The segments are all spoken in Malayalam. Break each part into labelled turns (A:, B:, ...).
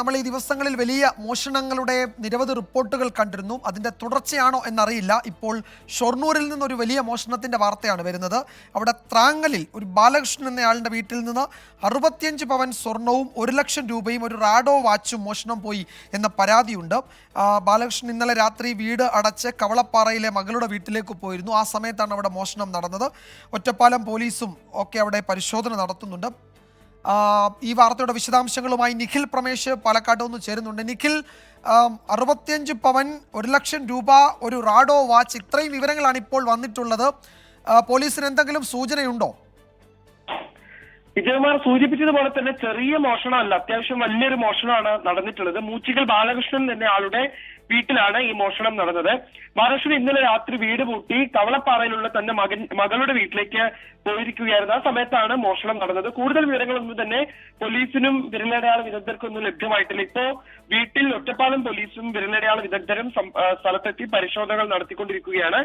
A: നമ്മൾ ഈ ദിവസങ്ങളിൽ വലിയ മോഷണങ്ങളുടെ നിരവധി റിപ്പോർട്ടുകൾ കണ്ടിരുന്നു. അതിന്റെ തുടർച്ചയാണോ എന്നറിയില്ല. ഇപ്പോൾ ഷൊർണൂരിൽ നിന്നൊരു വലിയ മോഷണത്തിന്റെ വാർത്തയാണ് വരുന്നത്. അവിടെ ത്രാങ്ങലിൽ ഒരു ബാലകൃഷ്ണൻ എന്നയാളുടെ വീട്ടിൽ നിന്ന് അറുപത്തിയഞ്ച് പവൻ സ്വർണവും ഒരു ലക്ഷം രൂപയും ഒരു റാഡോ വാച്ചും മോഷണം പോയി എന്ന പരാതിയുണ്ട്. ബാലകൃഷ്ണൻ ഇന്നലെ രാത്രി വീട് അടച്ച് കവളപ്പാറയിലെ മകളുടെ വീട്ടിലേക്ക് പോയിരുന്നു. ആ സമയത്താണ് അവിടെ മോഷണം നടന്നത്. ഒറ്റപ്പാലം പോലീസും ഒക്കെ അവിടെ പരിശോധന നടത്തുന്നുണ്ട്. ഈ വാർത്തയുടെ വിശദാംശങ്ങളുമായി നിഖിൽ പ്രമേശ് പാലക്കാട്ട് നിന്ന് ചേരുന്നുണ്ട്. നിഖിൽ അറുപത്തിയഞ്ച് പവൻ ഒരു ലക്ഷം രൂപ ഒരു റാഡോ വാച്ച് ഇത്രയും വിവരങ്ങളാണ് ഇപ്പോൾ വന്നിട്ടുള്ളത്. പോലീസിന് എന്തെങ്കിലും സൂചനയുണ്ടോ?
B: വിജയകുമാർ സൂചിപ്പിച്ചതുപോലെ തന്നെ ചെറിയ മോഷണമല്ല അത്യാവശ്യം വലിയൊരു മോഷണമാണ് നടന്നിട്ടുള്ളത്. മൂച്ചിക്കൽ ബാലകൃഷ്ണൻ തന്നെ ആളുടെ വീട്ടിലാണ് ഈ മോഷണം നടന്നത്. മഹർഷി ഇന്നലെ രാത്രി വീട് പൂട്ടി കവളപ്പാറയിലുള്ള തന്റെ മകൻ മകളുടെ വീട്ടിലേക്ക് പോയിരിക്കുകയായിരുന്നു. ആ സമയത്താണ് മോഷണം നടന്നത്. കൂടുതൽ വിവരങ്ങളൊന്നും തന്നെ പോലീസിനും വിരലടയാള വിദഗ്ധർക്കൊന്നും ലഭ്യമായിട്ടില്ല. ഇപ്പോ വീട്ടിൽ ഒറ്റപ്പാലം പോലീസും വിരലടയാള വിദഗ്ധരും സ്ഥലത്തെത്തി പരിശോധനകൾ നടത്തിക്കൊണ്ടിരിക്കുകയാണ്.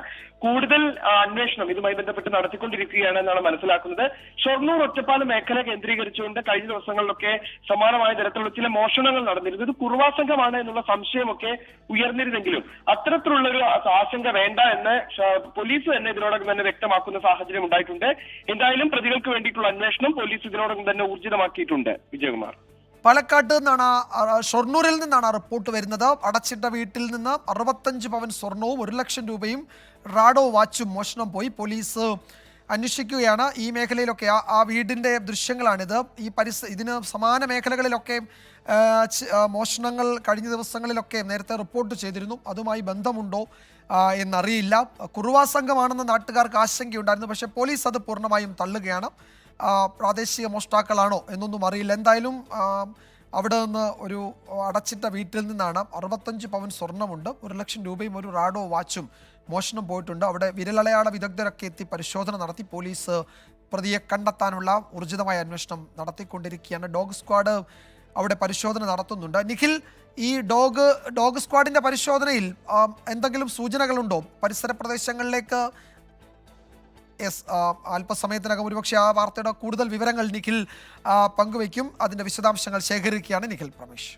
B: കൂടുതൽ അന്വേഷണം ഇതുമായി ബന്ധപ്പെട്ട് നടത്തിക്കൊണ്ടിരിക്കുകയാണ് എന്നാണ് മനസ്സിലാക്കുന്നത്. ഷൊർണൂർ ഒറ്റപ്പാലം മേഖല കേന്ദ്രീകരിച്ചുകൊണ്ട് കഴിഞ്ഞ ദിവസങ്ങളിലൊക്കെ സമാനമായ തരത്തിലുള്ള ചില മോഷണങ്ങൾ നടന്നിരുന്നു. ഇത് കുറുവാ സംഘമാണ് എന്നുള്ള സംശയമൊക്കെ ഉയർന്നിരുന്നെങ്കിലും അത്തരത്തിലുള്ള ഒരു ആശങ്ക വേണ്ട എന്ന് പോലീസ് തന്നെ ഇതിനോടകം തന്നെ വ്യക്തമാക്കുന്ന സാഹചര്യം ഉണ്ടായിട്ടുണ്ട്. എന്തായാലും പ്രതികൾക്ക് വേണ്ടിയിട്ടുള്ള അന്വേഷണം പോലീസ് ഇതിനോടകം തന്നെ ഊർജിതമാക്കിയിട്ടുണ്ട്. വിജയകുമാർ.
A: പാലക്കാട്ട് നിന്നാണ് ഷൊർണൂരിൽ നിന്നാണ് റിപ്പോർട്ട് വരുന്നത്. അടച്ചിട്ട വീട്ടിൽ നിന്ന് അറുപത്തഞ്ച് പവൻ സ്വർണവും ഒരു ലക്ഷം രൂപയും റാഡോ വാച്ചും മോഷണം പോയി. പോലീസ് അന്വേഷിക്കുകയാണ്. ഈ മേഖലയിലൊക്കെ ആ വീടിന്റെ ദൃശ്യങ്ങളാണിത്. ഈ പരിസ ഇതിന് സമാന മേഖലകളിലൊക്കെ മോഷണങ്ങൾ കഴിഞ്ഞ ദിവസങ്ങളിലൊക്കെ നേരത്തെ റിപ്പോർട്ട് ചെയ്തിരുന്നു. അതുമായി ബന്ധമുണ്ടോ എന്നറിയില്ല. കുറുവാ സംഘമാണെന്ന് നാട്ടുകാർക്ക് ആശങ്കയുണ്ടായിരുന്നു. പക്ഷേ പോലീസ് അത് പൂർണമായും തള്ളുകയാണ്. പ്രാദേശിക മോഷ്ടാക്കളാണോ എന്നൊന്നും അറിയില്ല. എന്തായാലും അവിടെ നിന്ന് ഒരു അടച്ചിട്ട വീട്ടിൽ നിന്നാണ് അറുപത്തഞ്ച് പവൻ സ്വർണമുണ്ട് ഒരു ലക്ഷം രൂപയും ഒരു റാഡോ വാച്ചും മോഷണം പോയിട്ടുണ്ട്. അവിടെ വിരലടയാള വിദഗ്ധരൊക്കെ എത്തി പരിശോധന നടത്തി. പോലീസ് പ്രതിയെ കണ്ടെത്താനുള്ള ഊർജിതമായ അന്വേഷണം നടത്തിക്കൊണ്ടിരിക്കുകയാണ്. ഡോഗ് സ്ക്വാഡ് അവിടെ പരിശോധന നടത്തുന്നുണ്ട്. നിഖിൽ ഈ ഡോഗ് ഡോഗ് സ്ക്വാഡിന്റെ പരിശോധനയിൽ എന്തെങ്കിലും സൂചനകളുണ്ടോ? പരിസര പ്രദേശങ്ങളിലേക്ക് യെസ് അല്പസമയത്തിനകം ഒരുപക്ഷെ ആ വാർത്തയുടെ കൂടുതൽ വിവരങ്ങൾ നിഖിൽ പങ്കുവയ്ക്കും. അതിന്റെ വിശദാംശങ്ങൾ ശേഖരിക്കുകയാണ് നിഖിൽ പ്രമേഷ്.